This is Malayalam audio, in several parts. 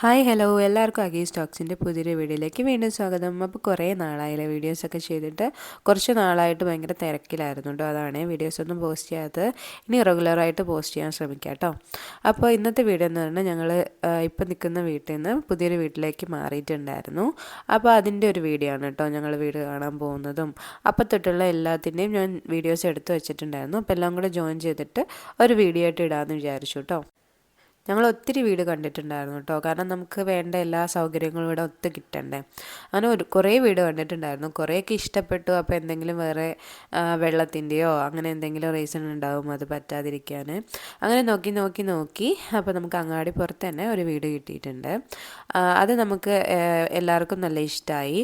ഹായ് ഹലോ എല്ലാവർക്കും അഗീ സ്റ്റോക്സിന്റെ പുതിയൊരു വീഡിയോയിലേക്ക് വീണ്ടും സ്വാഗതം. അപ്പോൾ കുറേ നാളായില്ലേ വീഡിയോസൊക്കെ ചെയ്തിട്ട്. കുറച്ച് നാളായിട്ട് ഭയങ്കര തിരക്കിലായിരുന്നു കേട്ടോ. അതാണ് വീഡിയോസൊന്നും പോസ്റ്റ് ചെയ്യാത്തത്. ഇനി റെഗുലറായിട്ട് പോസ്റ്റ് ചെയ്യാൻ ശ്രമിക്കാം കേട്ടോ. അപ്പോൾ ഇന്നത്തെ വീഡിയോ എന്ന് പറഞ്ഞാൽ ഞങ്ങൾ ഇപ്പം നിൽക്കുന്ന വീട്ടിൽ നിന്ന് പുതിയൊരു വീട്ടിലേക്ക് മാറിയിട്ടുണ്ടായിരുന്നു. അപ്പോൾ അതിന്റെ ഒരു വീഡിയോ ആണ് കേട്ടോ ഞങ്ങൾ വീട് കാണാൻ പോകുന്നതും. അപ്പം തൊട്ടുള്ള എല്ലാത്തിന്റെയും ഞാൻ വീഡിയോസ് എടുത്ത് വെച്ചിട്ടുണ്ടായിരുന്നു. അപ്പോൾ എല്ലാം കൂടെ ജോയിൻ ചെയ്തിട്ട് ഒരു വീഡിയോ ആയിട്ട് ഇടാമെന്ന് വിചാരിച്ചു കേട്ടോ. ഞങ്ങൾ ഒത്തിരി വീട് കണ്ടിട്ടുണ്ടായിരുന്നു കേട്ടോ. കാരണം നമുക്ക് വേണ്ട എല്ലാ സൗകര്യങ്ങളും ഇവിടെ ഒത്ത് കിട്ടണ്ടേ. അങ്ങനെ ഒരു കുറേ വീട് കണ്ടിട്ടുണ്ടായിരുന്നു. കുറേയൊക്കെ ഇഷ്ടപ്പെട്ടു. അപ്പോൾ എന്തെങ്കിലും വേറെ വെള്ളത്തിന്റെയോ അങ്ങനെ എന്തെങ്കിലും റീസൺ ഉണ്ടാവും അത് പറ്റാതിരിക്കാൻ അങ്ങനെ നോക്കി നോക്കി നോക്കി. അപ്പോൾ നമുക്ക് അങ്ങാടി പുറത്ത് തന്നെ ഒരു വീട് കിട്ടിയിട്ടുണ്ട്. അത് നമുക്ക് എല്ലാവർക്കും നല്ല ഇഷ്ടമായി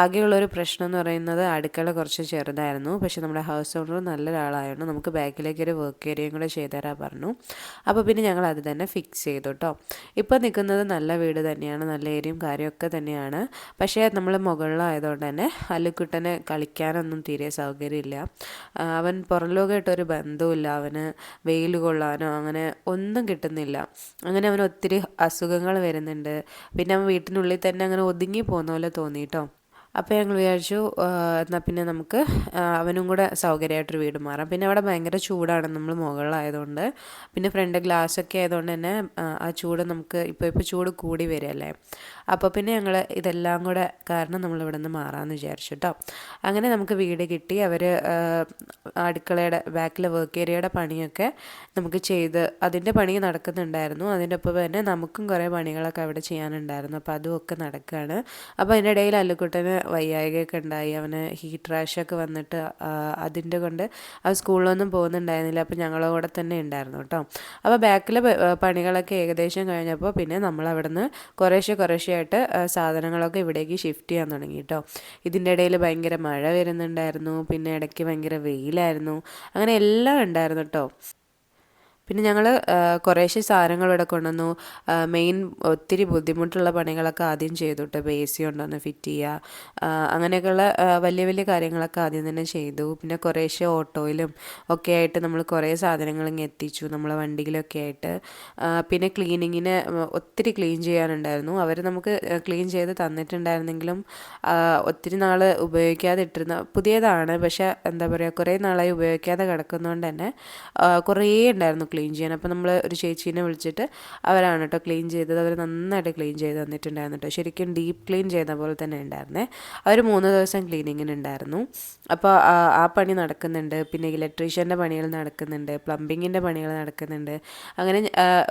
ആകെയുള്ളൊരു പ്രശ്നം എന്ന് പറയുന്നത് അടുക്കള കുറച്ച് ചെറുതായിരുന്നു. പക്ഷെ നമ്മുടെ ഹൗസ് ഓണർ നല്ലൊരാളായിരുന്നു നമുക്ക് ബാക്കിലേക്ക് ഒരു വർക്ക് ഏരിയയും കൂടെ ചെയ്തുതരാൻ പറഞ്ഞു. അപ്പോൾ പിന്നെ ഞങ്ങൾ അത് തന്നെ ഫിക്സ് ചെയ്തു കേട്ടോ ഇപ്പോൾ നിൽക്കുന്നത് നല്ല വീട് തന്നെയാണ് നല്ല ഏരിയയും കാര്യമൊക്കെ തന്നെയാണ്. പക്ഷേ നമ്മൾ മുകളിലായതുകൊണ്ട് തന്നെ അല്ലുക്കുട്ടനെ കളിക്കാനൊന്നും തീരെ സൗകര്യമില്ല. അവൻ പുറം ലോകമായിട്ടൊരു ബന്ധവുമില്ല. അവന് വെയിൽ കൊള്ളാനോ അങ്ങനെ ഒന്നും കിട്ടുന്നില്ല. അങ്ങനെ അവന് ഒത്തിരി അസുഖങ്ങൾ വരുന്നുണ്ട്. പിന്നെ അവൻ വീട്ടിനുള്ളിൽ തന്നെ അങ്ങനെ ഒതുങ്ങി പോകുന്ന പോലെ തോന്നി കേട്ടോ അപ്പോൾ ഞങ്ങൾ വിചാരിച്ചു എന്നാൽ പിന്നെ നമുക്ക് അവനും കൂടെ സൗകര്യമായിട്ടൊരു വീട് മാറാം. പിന്നെ അവിടെ ഭയങ്കര ചൂടാണ് നമ്മൾ മുകളിലായതുകൊണ്ട്. പിന്നെ ഫ്രണ്ട് ഗ്ലാസ് ഒക്കെ ആയതുകൊണ്ട് തന്നെ ആ ചൂട് നമുക്ക് ഇപ്പോൾ ഇപ്പോൾ ചൂട് കൂടി വരികയല്ലേ? അപ്പോൾ പിന്നെ ഞങ്ങൾ ഇതെല്ലാം കൂടെ കാരണം നമ്മൾ ഇവിടെ നിന്ന് മാറാമെന്ന് വിചാരിച്ചു കേട്ടോ അങ്ങനെ നമുക്ക് വീട് കിട്ടി. അവർ അടുക്കളയുടെ ബാക്കിലെ വർക്ക് ഏരിയയുടെ പണിയൊക്കെ നമുക്ക് ചെയ്ത് അതിന്റെ പണി നടക്കുന്നുണ്ടായിരുന്നു. അതിന്റെ ഒപ്പം തന്നെ നമുക്കും കുറേ പണികളൊക്കെ അവിടെ ചെയ്യാനുണ്ടായിരുന്നു. അപ്പോൾ അതും ഒക്കെ നടക്കുകയാണ് അപ്പോൾ അതിന്റെ ഇടയിൽ അല്ലുക്കുട്ടന് വയ്യായികയൊക്കെ ഉണ്ടായി. അവന് ഹീറ്റ് റാഷൊക്കെ വന്നിട്ട് അതിന്റെ കൊണ്ട് അവൻ സ്കൂളിലൊന്നും പോകുന്നുണ്ടായിരുന്നില്ല. അപ്പോൾ ഞങ്ങളുടെ കൂടെ തന്നെ ഉണ്ടായിരുന്നു കേട്ടോ. അപ്പോൾ ബാക്കിലെ പണികളൊക്കെ ഏകദേശം കഴിഞ്ഞപ്പോൾ പിന്നെ നമ്മൾ അവിടെ നിന്ന് കുറേശ്ശെ കുറേശ്ശെയായിട്ട് സാധനങ്ങളൊക്കെ ഇവിടേക്ക് ഷിഫ്റ്റ് ചെയ്യാൻ തുടങ്ങി കേട്ടോ ഇതിന്റെ ഇടയിൽ ഭയങ്കര മഴ വരുന്നുണ്ടായിരുന്നു പിന്നെ ഇടയ്ക്ക് ഭയങ്കര വെയിലായിരുന്നു അങ്ങനെ എല്ലാം ഉണ്ടായിരുന്നു കേട്ടോ പിന്നെ ഞങ്ങൾ കുറേശ്ശെ സാധനങ്ങൾ ഇവിടെ കൊണ്ടുവന്നു. മെയിൻ ഒത്തിരി ബുദ്ധിമുട്ടുള്ള പണികളൊക്കെ ആദ്യം ചെയ്തു കേട്ടോ എ സി കൊണ്ടുവന്ന് ഫിറ്റ് ചെയ്യുക. അങ്ങനെയൊക്കെയുള്ള വലിയ വലിയ കാര്യങ്ങളൊക്കെ ആദ്യം തന്നെ ചെയ്തു. പിന്നെ കുറേശ്ശെ ഓട്ടോയിലും ഒക്കെ ആയിട്ട് നമ്മൾ കുറേ സാധനങ്ങൾ ഇങ്ങനെ എത്തിച്ചു. നമ്മളെ വണ്ടിയിലൊക്കെ ആയിട്ട്. പിന്നെ ക്ലീനിങ്ങിന് ഒത്തിരി ക്ലീൻ ചെയ്യാനുണ്ടായിരുന്നു. അവർ നമുക്ക് ക്ലീൻ ചെയ്ത് തന്നിട്ടുണ്ടായിരുന്നെങ്കിലും ഒത്തിരി നാൾ ഉപയോഗിക്കാതെ ഇട്ടിരുന്ന പുതിയതാണ്. പക്ഷേ എന്താ പറയുക കുറേ നാളായി ഉപയോഗിക്കാതെ കിടക്കുന്നതുകൊണ്ട് തന്നെ കുറേ ഉണ്ടായിരുന്നു ക്ലീൻ ചെയ്യാൻ. അപ്പോൾ നമ്മൾ ഒരു ചേച്ചീനെ വിളിച്ചിട്ട് അവരാണ് കേട്ടോ ക്ലീൻ ചെയ്തത്. അവർ നന്നായിട്ട് ക്ലീൻ ചെയ്ത് തന്നിട്ടുണ്ടായിരുന്നു കേട്ടോ ശരിക്കും ഡീപ്പ് ക്ലീൻ ചെയ്ത പോലെ തന്നെ ഉണ്ടായിരുന്നേ. അവർ മൂന്ന് ദിവസം ക്ലീനിങ്ങിന് ഉണ്ടായിരുന്നു അപ്പോൾ ആ പണി നടക്കുന്നുണ്ട്. പിന്നെ ഇലക്ട്രീഷ്യന്റെ പണികൾ നടക്കുന്നുണ്ട്. പ്ലംബിങ്ങിന്റെ പണികൾ നടക്കുന്നുണ്ട്. അങ്ങനെ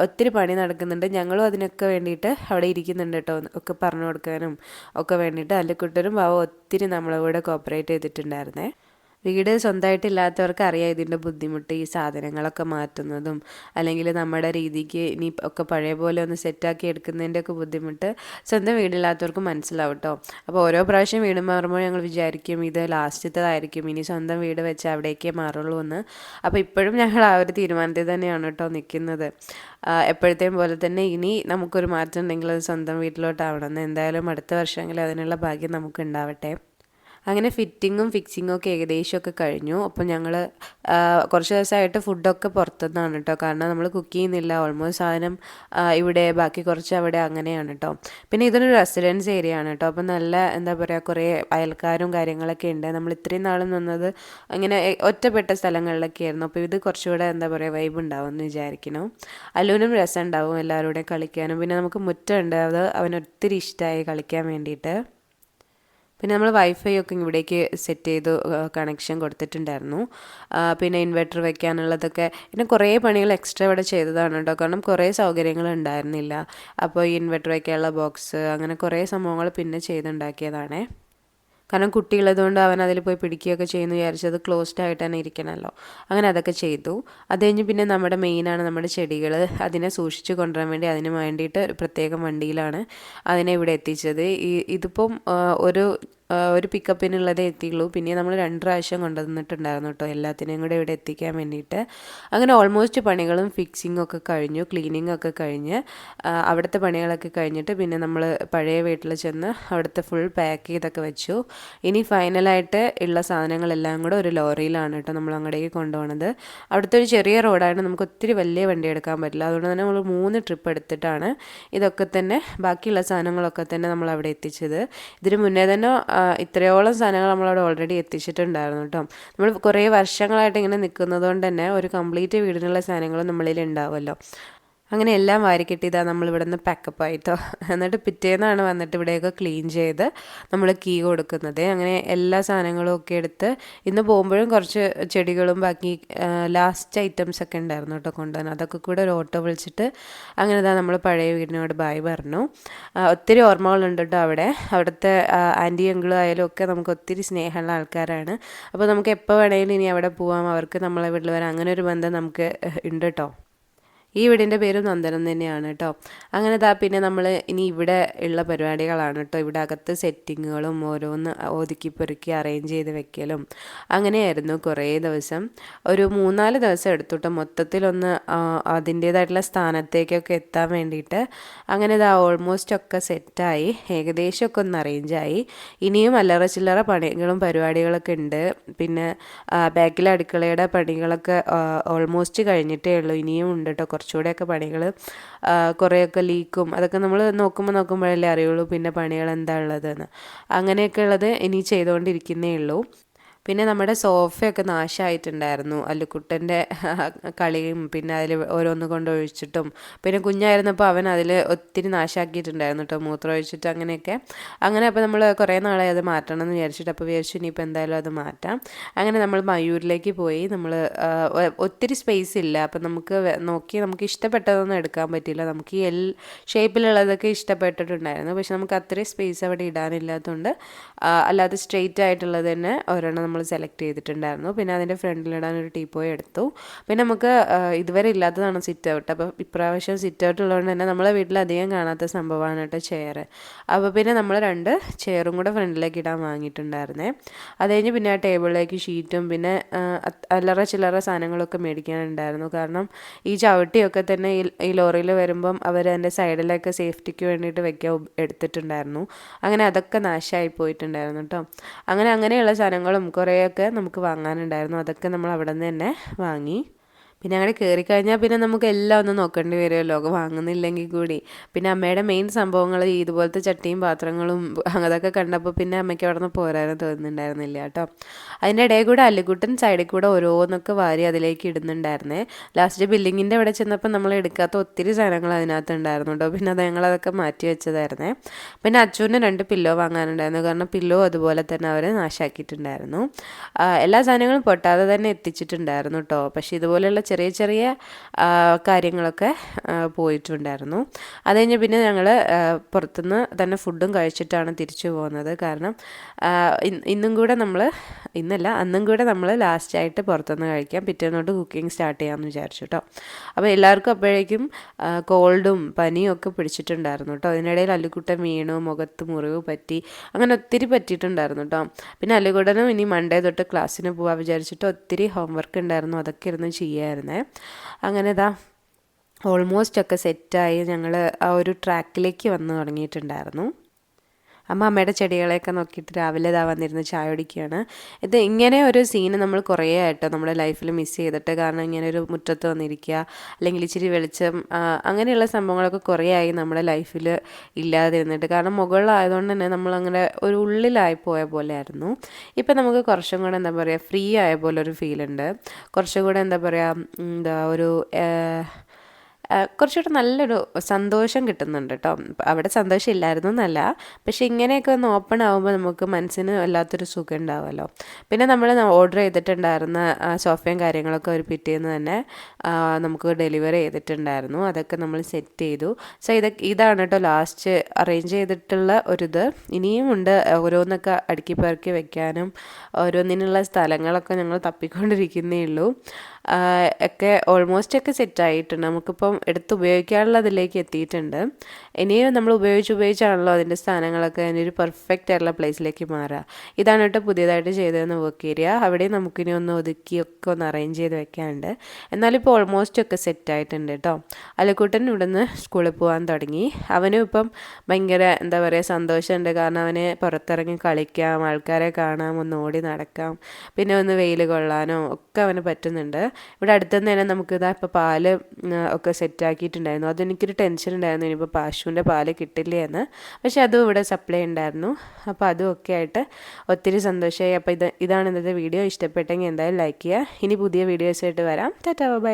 ഒത്തിരി പണി നടക്കുന്നുണ്ട്. ഞങ്ങളും അതിനൊക്കെ വേണ്ടിയിട്ട് അവിടെ ഇരിക്കുന്നുണ്ട് കേട്ടോ ഒക്കെ പറഞ്ഞു കൊടുക്കാനും ഒക്കെ വേണ്ടിയിട്ട്. അല്ലിക്കുട്ടനും ഭാവം ഒത്തിരി നമ്മളെ കൂടെ കോപ്പറേറ്റ് ചെയ്തിട്ടുണ്ടായിരുന്നേ. വീട് സ്വന്തമായിട്ടില്ലാത്തവർക്ക് അറിയാം ഇതിന്റെ ബുദ്ധിമുട്ട് ഈ സാധനങ്ങളൊക്കെ മാറ്റുന്നതും അല്ലെങ്കിൽ നമ്മുടെ രീതിക്ക് ഇനി ഒക്കെ പഴയ പോലെ ഒന്ന് സെറ്റാക്കി എടുക്കുന്നതിന്റെ ഒക്കെ ബുദ്ധിമുട്ട് സ്വന്തം വീടില്ലാത്തവർക്ക് മനസ്സിലാവും കേട്ടോ അപ്പോൾ ഓരോ പ്രാവശ്യം വീട് മാറുമ്പോൾ ഞങ്ങൾ വിചാരിക്കും ഇത് ലാസ്റ്റത്തേതായിരിക്കും ഇനി സ്വന്തം വീട് വെച്ച് അവിടേക്കേ മാറുള്ളൂ എന്ന്. അപ്പോൾ ഇപ്പോഴും ഞങ്ങൾ ആ ഒരു തീരുമാനത്തിൽ തന്നെയാണ് കേട്ടോ നിൽക്കുന്നത്. എപ്പോഴത്തെയും പോലെ തന്നെ ഇനി നമുക്കൊരു മാറ്റം ഉണ്ടെങ്കിൽ അത് സ്വന്തം വീട്ടിലോട്ടാവണം എന്തായാലും അടുത്ത വർഷമെങ്കിലും അതിനുള്ള ഭാഗ്യം നമുക്ക് ഉണ്ടാവട്ടെ. അങ്ങനെ ഫിറ്റിങ്ങും ഫിക്സിങ്ങും ഒക്കെ ഏകദേശമൊക്കെ കഴിഞ്ഞു. അപ്പം ഞങ്ങൾ കുറച്ച് ദിവസമായിട്ട് ഫുഡൊക്കെ പുറത്തുനിന്നാണ് കേട്ടോ കാരണം നമ്മൾ കുക്ക് ചെയ്യുന്നില്ല. ഓൾമോസ്റ്റ് സാധനം ഇവിടെ ബാക്കി കുറച്ച് അവിടെ അങ്ങനെയാണ് കേട്ടോ പിന്നെ ഇതൊരു റെസിഡൻസ് ഏരിയ ആണ് കേട്ടോ അപ്പം നല്ല എന്താ പറയുക കുറേ അയൽക്കാരും കാര്യങ്ങളൊക്കെ ഉണ്ട്. നമ്മൾ ഇത്രയും നാളും നിന്നത് അങ്ങനെ ഒറ്റപ്പെട്ട സ്ഥലങ്ങളിലൊക്കെ ആയിരുന്നു. അപ്പോൾ ഇത് കുറച്ചുകൂടെ എന്താ പറയുക വൈബ് ഉണ്ടാവും എന്ന് വിചാരിക്കുന്നു. അല്ലൂനും രസം ഉണ്ടാവും എല്ലാവരും കളിക്കാനും. പിന്നെ നമുക്ക് മുറ്റമുണ്ട്. അത് അവന് ഒത്തിരി ഇഷ്ടമായി കളിക്കാൻ വേണ്ടിയിട്ട്. പിന്നെ നമ്മൾ വൈഫൈ ഒക്കെ ഇവിടേക്ക് സെറ്റ് ചെയ്ത് കണക്ഷൻ കൊടുത്തിട്ടുണ്ടായിരുന്നു. പിന്നെ ഇൻവെർട്ടർ വെക്കാനുള്ളതൊക്കെ പിന്നെ കുറേ പണികൾ എക്സ്ട്രാ ഇവിടെ ചെയ്തതാണ് കേട്ടോ കാരണം കുറേ സൗകര്യങ്ങൾ ഉണ്ടായിരുന്നില്ല. അപ്പോൾ ഈ ഇൻവെർട്ടർ വയ്ക്കാനുള്ള ബോക്സ് അങ്ങനെ കുറേ സംഭവങ്ങൾ പിന്നെ ചെയ്തുണ്ടാക്കിയതാണ്. കാരണം കുട്ടിയുള്ളതുകൊണ്ട് അവൻ അതിൽ പോയി പിടിക്കുകയൊക്കെ ചെയ്യുന്നു അത് ക്ലോസ്ഡ് ആയിട്ട് തന്നെ ഇരിക്കണമല്ലോ അങ്ങനെ അതൊക്കെ ചെയ്തു. അത് കഴിഞ്ഞ് പിന്നെ നമ്മുടെ മെയിനാണ് നമ്മുടെ ചെടികൾ അതിനെ സൂക്ഷിച്ച് കൊണ്ടുവരാൻ വേണ്ടി അതിന് വേണ്ടിയിട്ട് പ്രത്യേകം വണ്ടിയിലാണ് അതിനെ ഇവിടെ എത്തിച്ചത്. ഈ ഇതിപ്പം ഒരു ഒരു പിക്കപ്പിനുള്ളതേ എത്തിയുള്ളൂ. പിന്നെ നമ്മൾ രണ്ട് പ്രാവശ്യം കൊണ്ടുവന്നിട്ടുണ്ടായിരുന്നു കേട്ടോ. എല്ലാത്തിനെയും കൂടെ ഇവിടെ എത്തിക്കാൻ വേണ്ടിയിട്ട്. അങ്ങനെ ഓൾമോസ്റ്റ് പണികളും ഫിക്സിംഗ് ഒക്കെ കഴിഞ്ഞു ക്ലീനിങ് ഒക്കെ കഴിഞ്ഞ് അവിടുത്തെ പണികളൊക്കെ കഴിഞ്ഞിട്ട് പിന്നെ നമ്മൾ പഴയ വീട്ടിൽ ചെന്ന് അവിടുത്തെ ഫുൾ പാക്ക് ചെയ്തൊക്കെ വെച്ചു. ഇനി ഫൈനലായിട്ട് ഉള്ള സാധനങ്ങളെല്ലാം കൂടെ ഒരു ലോറിയിലാണ് കേട്ടോ നമ്മൾ അങ്ങോട്ടേക്ക് കൊണ്ടുപോകുന്നത് അവിടുത്തെ ഒരു ചെറിയ റോഡായിട്ട് നമുക്ക് ഒത്തിരി വലിയ വണ്ടി എടുക്കാൻ പറ്റില്ല. അതുകൊണ്ട് തന്നെ നമ്മൾ മൂന്ന് ട്രിപ്പ് എടുത്തിട്ടാണ് ഇതൊക്കെ തന്നെ ബാക്കിയുള്ള സാധനങ്ങളൊക്കെ തന്നെ നമ്മൾ അവിടെ എത്തിച്ചത്. ഇതിന് മുന്നേ തന്നെ ഇത്രയോളം സാധനങ്ങൾ നമ്മളവിടെ ഓൾറെഡി എത്തിച്ചിട്ടുണ്ടായിരുന്നു കേട്ടോ നമ്മൾ കുറേ വർഷങ്ങളായിട്ട് ഇങ്ങനെ നിൽക്കുന്നതുകൊണ്ട് തന്നെ ഒരു കംപ്ലീറ്റ് വീടിനുള്ള സാധനങ്ങളും നമ്മളിൽ ഉണ്ടാവുമല്ലോ. അങ്ങനെ എല്ലാം വാരിക്കെട്ടി ഇതാ നമ്മൾ ഇവിടെ നിന്ന് പാക്കപ്പ് ആയിട്ടോ. എന്നിട്ട് പിറ്റേന്നാണ് വന്നിട്ട് ഇവിടെയൊക്കെ ക്ലീൻ ചെയ്ത് നമ്മൾ കീ കൊടുക്കുന്നത്. അങ്ങനെ എല്ലാ സാധനങ്ങളും ഒക്കെ എടുത്ത് ഇന്ന് പോകുമ്പോഴും കുറച്ച് ചെടികളും ബാക്കി ലാസ്റ്റ് ഐറ്റംസ് ഒക്കെ ഉണ്ടായിരുന്നു കേട്ടോ കൊണ്ടുവന്ന്. അതൊക്കെ കൂടെ ഒരു ഓട്ടോ വിളിച്ചിട്ട് അങ്ങനെ ഇതാ നമ്മൾ പഴയ വീടിനോട് ബായ് പറഞ്ഞു. ഒത്തിരി ഓർമ്മകളുണ്ട് കേട്ടോ അവിടെ. അവിടുത്തെ ആന്റി അങ്കിളും ആയാലും ഒക്കെ നമുക്ക് ഒത്തിരി സ്നേഹമുള്ള ആൾക്കാരാണ്. അപ്പോൾ നമുക്ക് എപ്പോൾ വേണമെങ്കിലും ഇനി അവിടെ പോവാം. അവർക്ക് നമ്മളെ വീട്ടിൽ വരാം. അങ്ങനെ ഒരു ബന്ധം നമുക്ക് ഉണ്ട് കേട്ടോ. ഈ വീടിന്റെ പേര് നന്ദനം തന്നെയാണ് കേട്ടോ അങ്ങനെ താ പിന്നെ നമ്മൾ ഇനി ഇവിടെ ഉള്ള പരിപാടികളാണ് കേട്ടോ ഇവിടെ അകത്ത് സെറ്റിങ്ങുകളും ഓരോന്ന് ഒതുക്കി പെറുക്കി അറേഞ്ച് ചെയ്ത് വെക്കലും. അങ്ങനെയായിരുന്നു കുറേ ദിവസം. ഒരു മൂന്നാൽ ദിവസം എടുത്തുട്ടോ മൊത്തത്തിലൊന്ന് അതിന്റേതായിട്ടുള്ള സ്ഥാനത്തേക്കൊക്കെ എത്താൻ വേണ്ടിയിട്ട് അങ്ങനെ ഇതാ ഓൾമോസ്റ്റ് ഒക്കെ സെറ്റായി ഏകദേശമൊക്കെ ഒന്ന് അറേഞ്ചായി ഇനിയും അല്ലറ ചില്ലറ പണികളും പരിപാടികളൊക്കെ ഉണ്ട്. പിന്നെ ബാക്കിലെ അടുക്കളയുടെ പണികളൊക്കെ ഓൾമോസ്റ്റ് കഴിഞ്ഞിട്ടേ ഉള്ളൂ. ഇനിയും ഉണ്ട് കേട്ടോ കുറച്ചുകൂടെയൊക്കെ പണികൾ കുറേയൊക്കെ ലീക്കും അതൊക്കെ നമ്മൾ നോക്കുമ്പോൾ നോക്കുമ്പോഴല്ലേ അറിയുള്ളൂ പിന്നെ പണികൾ എന്താ ഉള്ളതെന്ന്. അങ്ങനെയൊക്കെ ഉള്ളത് ഇനി ചെയ്തുകൊണ്ടിരിക്കുന്നേ ഉള്ളൂ. പിന്നെ നമ്മുടെ സോഫയൊക്കെ നാശമായിട്ടുണ്ടായിരുന്നു അല്ലുക്കുട്ടന്റെ കളിയും പിന്നെ അതിൽ ഓരോന്ന് കൊണ്ട് ഒഴിച്ചിട്ടും. പിന്നെ കുഞ്ഞായിരുന്നപ്പോൾ അവൻ അതിൽ ഒത്തിരി നാശാക്കിയിട്ടുണ്ടായിരുന്നു കേട്ടോ. മൂത്രം ഒഴിച്ചിട്ട് അങ്ങനെയൊക്കെ. അങ്ങനെ അപ്പോൾ നമ്മൾ കുറേ നാളെ അത് മാറ്റണം എന്ന് വിചാരിച്ചിട്ട് അപ്പോൾ വിചാരിച്ചു ഇനിയിപ്പോൾ എന്തായാലും അത് മാറ്റാം. അങ്ങനെ നമ്മൾ മയൂരിലേക്ക് പോയി. നമ്മൾ ഒത്തിരി സ്പേസ് ഇല്ല. അപ്പം നമുക്ക് നോക്കി നമുക്ക് ഇഷ്ടപ്പെട്ടതൊന്നും എടുക്കാൻ പറ്റില്ല നമുക്ക് എൽ ഷേപ്പിലുള്ളതൊക്കെ ഇഷ്ടപ്പെട്ടിട്ടുണ്ടായിരുന്നു. പക്ഷെ നമുക്ക് അത്രയും സ്പേസ് അവിടെ ഇടാനില്ലാത്തതുകൊണ്ട് അല്ലാതെ സ്ട്രെയിറ്റ് ആയിട്ടുള്ളത് തന്നെ ഒരെണ്ണം നമ്മൾ സെലക്ട് ചെയ്തിട്ടുണ്ടായിരുന്നു. പിന്നെ അതിന്റെ ഫ്രണ്ടിലിടാൻ ഒരു ടീപ്പോയി എടുത്തു. പിന്നെ നമുക്ക് ഇതുവരെ ഇല്ലാത്തതാണ് സിറ്റ് ഔട്ട് അപ്പോൾ ഇപ്രാവശ്യം സിറ്റ് ഔട്ട് ഉള്ളതുകൊണ്ട് തന്നെ നമ്മളെ വീട്ടിൽ അധികം കാണാത്ത സംഭവമാണ് കേട്ടോ ചെയർ അപ്പോൾ പിന്നെ നമ്മൾ രണ്ട് ചെയറും കൂടെ ഫ്രണ്ടിലേക്ക് ഇടാൻ വാങ്ങിയിട്ടുണ്ടായിരുന്നേ. അത് കഴിഞ്ഞ് പിന്നെ ആ ടേബിളിലേക്ക് ഷീറ്റും പിന്നെ അല്ലറ ചില്ലറ സാധനങ്ങളൊക്കെ മേടിക്കാനുണ്ടായിരുന്നു. കാരണം ഈ ചവിട്ടിയൊക്കെ തന്നെ ഈ ലോറിയിൽ വരുമ്പം അവർ അതിന്റെ സൈഡിലൊക്കെ സേഫ്റ്റിക്ക് വേണ്ടിയിട്ട് വെക്കാൻ എടുത്തിട്ടുണ്ടായിരുന്നു. അങ്ങനെ അതൊക്കെ നാശമായി പോയിട്ടുണ്ടായിരുന്നു കേട്ടോ. അങ്ങനെ അങ്ങനെയുള്ള സാധനങ്ങളും കുറേയൊക്കെ നമുക്ക് വാങ്ങാനുണ്ടായിരുന്നു. അതൊക്കെ നമ്മൾ അവിടെ നിന്ന് തന്നെ വാങ്ങി. പിന്നെ അങ്ങനെ കയറി കഴിഞ്ഞാൽ പിന്നെ നമുക്ക് എല്ലാം ഒന്ന് നോക്കേണ്ടി വരുമല്ലോ വാങ്ങുന്നില്ലെങ്കിൽ കൂടി. പിന്നെ അമ്മയുടെ മെയിൻ സംഭവങ്ങൾ ഇതുപോലത്തെ ചട്ടിയും പാത്രങ്ങളും അതൊക്കെ കണ്ടപ്പോൾ പിന്നെ അമ്മയ്ക്ക് അവിടെ നിന്ന് പോരാനും തോന്നുന്നുണ്ടായിരുന്നില്ല കേട്ടോ. അതിന്റെ ഇടയിൽ കൂടെ അല്ലുകുട്ടൻ സൈഡിൽ കൂടെ ഓരോന്നൊക്കെ വാരി അതിലേക്ക് ഇടുന്നുണ്ടായിരുന്നേ. ലാസ്റ്റ് ബില്ലിങ്ങിന്റെ അവിടെ ചെന്നപ്പോൾ നമ്മൾ എടുക്കാത്ത ഒത്തിരി സാധനങ്ങൾ അതിനകത്ത് ഉണ്ടായിരുന്നു കേട്ടോ. പിന്നെ അത് ഞങ്ങളതൊക്കെ മാറ്റി വെച്ചതായിരുന്നേ. പിന്നെ അച്ഛന്റെ രണ്ട് പില്ലോ വാങ്ങാനുണ്ടായിരുന്നു. കാരണം പില്ലോ അതുപോലെ തന്നെ അവരെ നാശാക്കിയിട്ടുണ്ടായിരുന്നു. എല്ലാ സാധനങ്ങളും പൊട്ടാതെ തന്നെ എത്തിച്ചിട്ടുണ്ടായിരുന്നു കേട്ടോ. പക്ഷേ ഇതുപോലെയുള്ള ചെറിയ ചെറിയ കാര്യങ്ങളൊക്കെ പോയിട്ടുണ്ടായിരുന്നു. അത് കഴിഞ്ഞ് പിന്നെ ഞങ്ങൾ പുറത്തുനിന്ന് തന്നെ ഫുഡും കഴിച്ചിട്ടാണ് തിരിച്ചു പോകുന്നത്. കാരണം ഇന്നും കൂടെ നമ്മൾ ഇന്നല്ല അന്നും കൂടെ നമ്മൾ ലാസ്റ്റായിട്ട് പുറത്തുനിന്ന് കഴിക്കാം. പിറ്റേന്നോട്ട് കുക്കിംഗ് സ്റ്റാർട്ട് ചെയ്യാമെന്ന് വിചാരിച്ചു കേട്ടോ അപ്പോൾ എല്ലാവർക്കും അപ്പോഴേക്കും കോൾഡും പനിയും ഒക്കെ പിടിച്ചിട്ടുണ്ടായിരുന്നു കേട്ടോ അതിനിടയിൽ അല്ലുക്കുട്ടൻ വീണു മുഖത്ത് മുറിവ് പറ്റി അങ്ങനെ ഒത്തിരി പറ്റിയിട്ടുണ്ടായിരുന്നു കേട്ടോ പിന്നെ അല്ലുകുട്ടനും ഇനി മൺഡേ തൊട്ട് ക്ലാസ്സിന് പോകാൻ വിചാരിച്ചിട്ട് ഒത്തിരി ഹോംവർക്ക് ഉണ്ടായിരുന്നു. അതൊക്കെ ഇരുന്ന് ചെയ്യായിരുന്നേ. അങ്ങനെ ഇതാ ഓൾമോസ്റ്റ് ഒക്കെ സെറ്റായി ഞങ്ങൾ ആ ഒരു ട്രാക്കിലേക്ക് വന്ന് തുടങ്ങിയിട്ടുണ്ടായിരുന്നു. അമ്മ അമ്മയുടെ ചെടികളെയൊക്കെ നോക്കിയിട്ട് രാവിലെ ഇതാ വന്നിരുന്ന് ചായ കുടിക്കുകയാണ്. ഇത് ഇങ്ങനെ ഒരു സീന് നമ്മൾ കുറേ ആയിട്ടോ നമ്മുടെ ലൈഫിൽ മിസ് ചെയ്തിട്ട് കാരണം ഇങ്ങനെ ഒരു മുറ്റത്ത് വന്നിരിക്കുക അല്ലെങ്കിൽ ഇച്ചിരി വെളിച്ചം അങ്ങനെയുള്ള സംഭവങ്ങളൊക്കെ കുറേ ആയി നമ്മുടെ ലൈഫിൽ ഇല്ലാതിരുന്നിട്ട്. കാരണം മുകളിലായതുകൊണ്ട് തന്നെ നമ്മൾ അങ്ങനെ ഒരു ഉള്ളിലായി പോയ പോലെ ആയിരുന്നു ഇപ്പം നമുക്ക് കുറച്ചും കൂടെ എന്താ പറയുക ഫ്രീ ആയ പോലെ ഒരു ഫീൽ ഉണ്ട്. കുറച്ചും കൂടെ എന്താ പറയുക എന്താ ഒരു കുറച്ചുകൂടെ നല്ലൊരു സന്തോഷം കിട്ടുന്നുണ്ട് കേട്ടോ. അവിടെ സന്തോഷം ഇല്ലായിരുന്നു എന്നല്ല. പക്ഷേ ഇങ്ങനെയൊക്കെ ഒന്ന് ഓപ്പൺ ആകുമ്പോൾ നമുക്ക് മനസ്സിന് വല്ലാത്തൊരു സുഖം ഉണ്ടാവുമല്ലോ പിന്നെ നമ്മൾ ഓർഡർ ചെയ്തിട്ടുണ്ടായിരുന്ന സോഫയും കാര്യങ്ങളൊക്കെ ഒരു പിറ്റേന്ന് തന്നെ നമുക്ക് ഡെലിവറി ചെയ്തിട്ടുണ്ടായിരുന്നു. അതൊക്കെ നമ്മൾ സെറ്റ് ചെയ്തു. സോ ഇതൊക്കെ ഇതാണ് കേട്ടോ ലാസ്റ്റ് അറേഞ്ച് ചെയ്തിട്ടുള്ള ഒരിത്. ഇനിയും ഉണ്ട് ഓരോന്നൊക്കെ അടുക്കി പെറുക്കി വെക്കാനും ഓരോന്നിനുള്ള സ്ഥലങ്ങളൊക്കെ ഞങ്ങൾ തപ്പിക്കൊണ്ടിരിക്കുന്നേ ഉള്ളൂ. ഒക്കെ ഓൾമോസ്റ്റ് ഒക്കെ സെറ്റായിട്ടുണ്ട് നമുക്കിപ്പം എടുത്ത് ഉപയോഗിക്കാനുള്ളതിലേക്ക് എത്തിയിട്ടുണ്ട്. ഇനിയും നമ്മൾ ഉപയോഗിച്ച് ഉപയോഗിച്ചാണല്ലോ അതിന്റെ സ്ഥാനങ്ങളൊക്കെ ഒരു പെർഫെക്റ്റ് ആയിട്ടുള്ള പ്ലേസിലേക്ക് മാറുക. ഇതാണ് കേട്ടോ പുതിയതായിട്ട് ചെയ്തതെന്ന് വർക്ക് ഏരിയ അവിടെ നമുക്കിനി ഒന്ന് ഒതുക്കി ഒക്കെ ഒന്ന് അറേഞ്ച് ചെയ്ത് വെക്കാനുണ്ട്. എന്നാലിപ്പോൾ ഓൾമോസ്റ്റ് ഒക്കെ സെറ്റായിട്ടുണ്ട് കേട്ടോ. അലക്കൂട്ടൻ ഇവിടുന്ന് സ്കൂളിൽ പോകാൻ തുടങ്ങി. അവനും ഇപ്പം ഭയങ്കര എന്താ പറയുക സന്തോഷമുണ്ട്. കാരണം അവന് പുറത്തിറങ്ങി കളിക്കാം ആൾക്കാരെ കാണാം ഒന്ന് ഓടി നടക്കാം. പിന്നെ ഒന്ന് വെയിൽ കൊള്ളാനോ ഒക്കെ അവന് പറ്റുന്നുണ്ട്. ഇവിടെ അടുത്തുനിന്ന് തന്നെ നമുക്ക് ഇതാ ഇപ്പോൾ പാൽ ഒക്കെ സെറ്റാക്കിയിട്ടുണ്ടായിരുന്നു അതെനിക്കൊരു ടെൻഷൻ ഉണ്ടായിരുന്നു. ഇനിയിപ്പോൾ പശുവിന്റെ പാൽ കിട്ടില്ലേ എന്ന്. പക്ഷേ അതും ഇവിടെ സപ്ലൈ ഉണ്ടായിരുന്നു. അപ്പോൾ അതും ഒക്കെ ആയിട്ട് ഒത്തിരി സന്തോഷമായി അപ്പോൾ ഇത് ഇതാണ് ഇന്നത്തെ വീഡിയോ ഇഷ്ടപ്പെട്ടെങ്കിൽ എന്തായാലും ലൈക്ക് ചെയ്യുക. ഇനി പുതിയ വീഡിയോസായിട്ട് വരാം. Tata bye